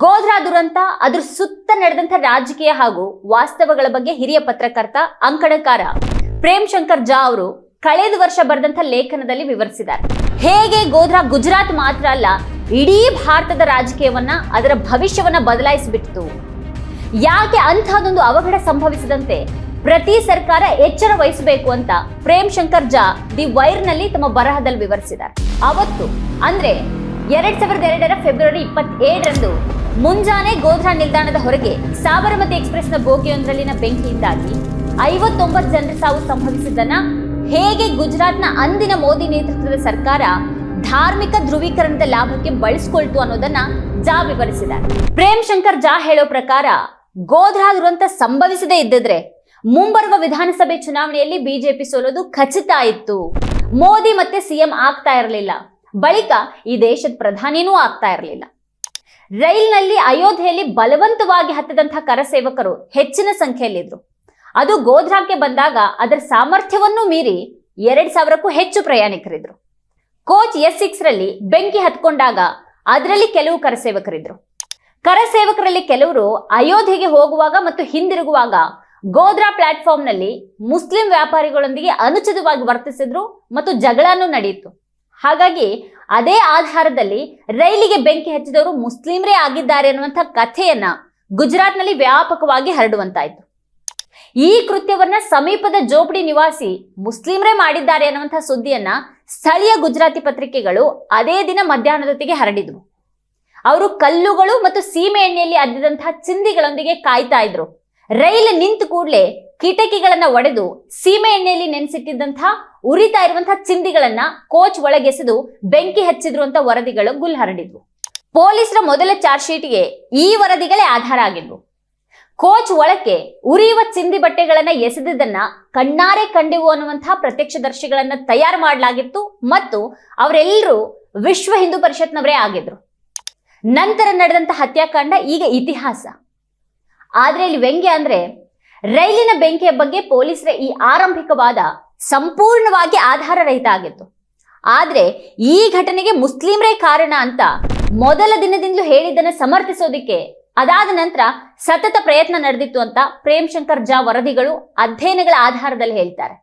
ಗೋಧ್ರಾ ದುರಂತ, ಅದ್ರ ಸುತ್ತ ನಡೆದಂತ ರಾಜಕೀಯ ಹಾಗೂ ವಾಸ್ತವಗಳ ಬಗ್ಗೆ ಹಿರಿಯ ಪತ್ರಕರ್ತ ಅಂಕಣಕಾರ ಪ್ರೇಮ್ ಶಂಕರ್ ಜಾ ಅವರು ಕಳೆದ ವರ್ಷ ಬರೆದಂತ ಲೇಖನದಲ್ಲಿ ವಿವರಿಸಿದ್ದಾರೆ. ಹೇಗೆ ಗೋಧ್ರಾ ಗುಜರಾತ್ ಮಾತ್ರ ಅಲ್ಲ, ಇಡೀ ಭಾರತದ ರಾಜಕೀಯವನ್ನ, ಅದರ ಭವಿಷ್ಯವನ್ನ ಬದಲಾಯಿಸಿಬಿಟ್ಟಿತು ಯಾಕೆ ಅಂತಹದೊಂದು ಅವಘಡ ಸಂಭವಿಸಿದಂತೆ ಪ್ರತಿ ಸರ್ಕಾರ ಎಚ್ಚರ ವಹಿಸಬೇಕು ಅಂತ ಪ್ರೇಮ್ ಶಂಕರ್ ಜಾ ದಿ ವೈರ್ನಲ್ಲಿ ತಮ್ಮ ಬರಹದಲ್ಲಿ ವಿವರಿಸಿದ್ದಾರೆ. ಅವತ್ತು ಅಂದ್ರೆ ಎರಡ್ ಸಾವಿರದ ಎರಡರ ಫೆಬ್ರವರಿ ಇಪ್ಪತ್ತೇಳರಂದು ಮುಂಜಾನೆ ಗೋಧ್ರಾ ನಿಲ್ದಾಣದ ಹೊರಗೆ ಸಾಬರಮತಿ ಎಕ್ಸ್ಪ್ರೆಸ್ನ ಬೋಗಿಯೊಂದರಲ್ಲಿನ ಬೆಂಕಿಯಿಂದಾಗಿ ಐವತ್ತೊಂಬತ್ತು ಜನರ ಸಾವು ಸಂಭವಿಸಿದ್ದನ್ನ ಹೇಗೆ ಗುಜರಾತ್ನ ಅಂದಿನ ಮೋದಿ ನೇತೃತ್ವದ ಸರ್ಕಾರ ಧಾರ್ಮಿಕ ಧ್ರುವೀಕರಣದ ಲಾಭಕ್ಕೆ ಬಳಸ್ಕೊಳ್ತು ಅನ್ನೋದನ್ನ ಜಾ ವಿವರಿಸಿದ್ದಾರೆ. ಪ್ರೇಮ್ ಶಂಕರ್ ಜಾ ಹೇಳೋ ಪ್ರಕಾರ ಗೋಧ್ರಾ ದುರಂತ ಸಂಭವಿಸದೇ ಇದ್ದಿದ್ರೆ ಮುಂಬರುವ ವಿಧಾನಸಭೆ ಚುನಾವಣೆಯಲ್ಲಿ ಬಿಜೆಪಿ ಸೋಲೋದು ಖಚಿತ ಇತ್ತು ಮೋದಿ ಮತ್ತೆ ಸಿಎಂ ಆಗ್ತಾ ಇರಲಿಲ್ಲ. ಬಳಿಕ ಈ ದೇಶದ ಪ್ರಧಾನಿನೂ ಆಗ್ತಾ ಇರಲಿಲ್ಲ. ರೈಲ್ನಲ್ಲಿ ಅಯೋಧ್ಯೆಯಲ್ಲಿ ಬಲವಂತವಾಗಿ ಹತ್ತಿದಂತಹ ಕರಸೇವಕರು ಹೆಚ್ಚಿನ ಸಂಖ್ಯೆಯಲ್ಲಿದ್ರು. ಅದು ಗೋಧ್ರಾಕ್ಕೆ ಬಂದಾಗ ಅದರ ಸಾಮರ್ಥ್ಯವನ್ನು ಮೀರಿ ಎರಡ್ ಸಾವಿರಕ್ಕೂ ಹೆಚ್ಚು ಪ್ರಯಾಣಿಕರಿದ್ರು. ಕೋಚ್ ಎಸ್ ಸಿಕ್ಸ್ ರಲ್ಲಿ ಬೆಂಕಿ ಹತ್ಕೊಂಡಾಗ ಅದರಲ್ಲಿ ಕೆಲವು ಕರಸೇವಕರಿದ್ರು. ಕರಸೇವಕರಲ್ಲಿ ಕೆಲವರು ಅಯೋಧ್ಯೆಗೆ ಹೋಗುವಾಗ ಮತ್ತು ಹಿಂದಿರುಗುವಾಗ ಗೋಧ್ರಾ ಪ್ಲಾಟ್ಫಾರ್ಮ್ನಲ್ಲಿ ಮುಸ್ಲಿಂ ವ್ಯಾಪಾರಿಗಳೊಂದಿಗೆ ಅನುಚಿತವಾಗಿ ವರ್ತಿಸಿದ್ರು ಮತ್ತು ಜಗಳನೂ ನಡೆಯಿತು. ಹಾಗಾಗಿ ಅದೇ ಆಧಾರದಲ್ಲಿ ರೈಲಿಗೆ ಬೆಂಕಿ ಹಚ್ಚಿದವರು ಮುಸ್ಲಿಮ್ರೇ ಆಗಿದ್ದಾರೆ ಅನ್ನುವಂಥ ಕಥೆಯನ್ನ ಗುಜರಾತ್ನಲ್ಲಿ ವ್ಯಾಪಕವಾಗಿ ಹರಡುವಂತಾಯ್ತು. ಈ ಕೃತ್ಯವನ್ನ ಸಮೀಪದ ಜೋಪಡಿ ನಿವಾಸಿ ಮುಸ್ಲಿಮ್ರೇ ಮಾಡಿದ್ದಾರೆ ಅನ್ನುವಂಥ ಸುದ್ದಿಯನ್ನ ಸ್ಥಳೀಯ ಗುಜರಾತಿ ಪತ್ರಿಕೆಗಳು ಅದೇ ದಿನ ಮಧ್ಯಾಹ್ನದೊತ್ತಿಗೆ ಹರಡಿದ್ವು. ಅವರು ಕಲ್ಲುಗಳು ಮತ್ತು ಸೀಮೆ ಎಣ್ಣೆಯಲ್ಲಿ ಅದ್ದಿದಂತಹ ಚಿಂದಿಗಳೊಂದಿಗೆ ಕಾಯ್ತಾ ಇದ್ರು. ರೈಲು ನಿಂತ ಕೂಡಲೇ ಕಿಟಕಿಗಳನ್ನ ಒಡೆದು ಸೀಮೆ ಎಣ್ಣೆಯಲ್ಲಿ ನೆನೆಸಿಟ್ಟಿದ್ದಂತಹ ಉರಿತಾ ಇರುವಂತಹ ಚಿಂದಿಗಳನ್ನ ಕೋಚ್ ಒಳಗೆಸೆದು ಬೆಂಕಿ ಹಚ್ಚಿದ್ರು ಅಂತ ವರದಿಗಳು ಗುಲ್ ಹರಡಿದ್ವು. ಪೊಲೀಸರ ಮೊದಲ ಚಾರ್ಜ್ ಶೀಟ್ಗೆ ಈ ವರದಿಗಳೇ ಆಧಾರ ಆಗಿದ್ವು. ಕೋಚ್ ಒಳಕ್ಕೆ ಉರಿಯುವ ಚಿಂದಿ ಬಟ್ಟೆಗಳನ್ನ ಎಸೆದಿದ್ದನ್ನ ಕಣ್ಣಾರೆ ಕಂಡೆವು ಅನ್ನುವಂತಹ ಪ್ರತ್ಯಕ್ಷದರ್ಶಿಗಳನ್ನ ತಯಾರು ಮಾಡಲಾಗಿತ್ತು ಮತ್ತು ಅವರೆಲ್ಲರೂ ವಿಶ್ವ ಹಿಂದೂ ಪರಿಷತ್ನವರೇ ಆಗಿದ್ರು. ನಂತರ ನಡೆದಂತ ಹತ್ಯಾಕಾಂಡ ಈಗ ಇತಿಹಾಸ. ಆದ್ರೆ ಇಲ್ಲಿ ವ್ಯಂಗ್ಯ ಅಂದ್ರೆ ರೈಲಿನ ಬೆಂಕಿಯ ಬಗ್ಗೆ ಪೊಲೀಸರ ಈ ಆರಂಭಿಕವಾದ ಸಂಪೂರ್ಣವಾಗಿ ಆಧಾರ ರಹಿತ ಆಗಿತ್ತು. ಆದರೆ ಈ ಘಟನೆಗೆ ಮುಸ್ಲಿಮರೇ ಕಾರಣ ಅಂತ ಮೊದಲ ದಿನದಿಂದಲೂ ಹೇಳಿದ್ದನ್ನು ಸಮರ್ಥಿಸೋದಿಕ್ಕೆ ಅದಾದ ನಂತರ ಸತತ ಪ್ರಯತ್ನ ನಡೆದಿತ್ತು ಅಂತ ಪ್ರೇಮ್ ಶಂಕರ್ ಜಾ ವರದಿಗಳು ಅಧ್ಯಯನಗಳ ಆಧಾರದಲ್ಲಿ ಹೇಳ್ತಾರೆ.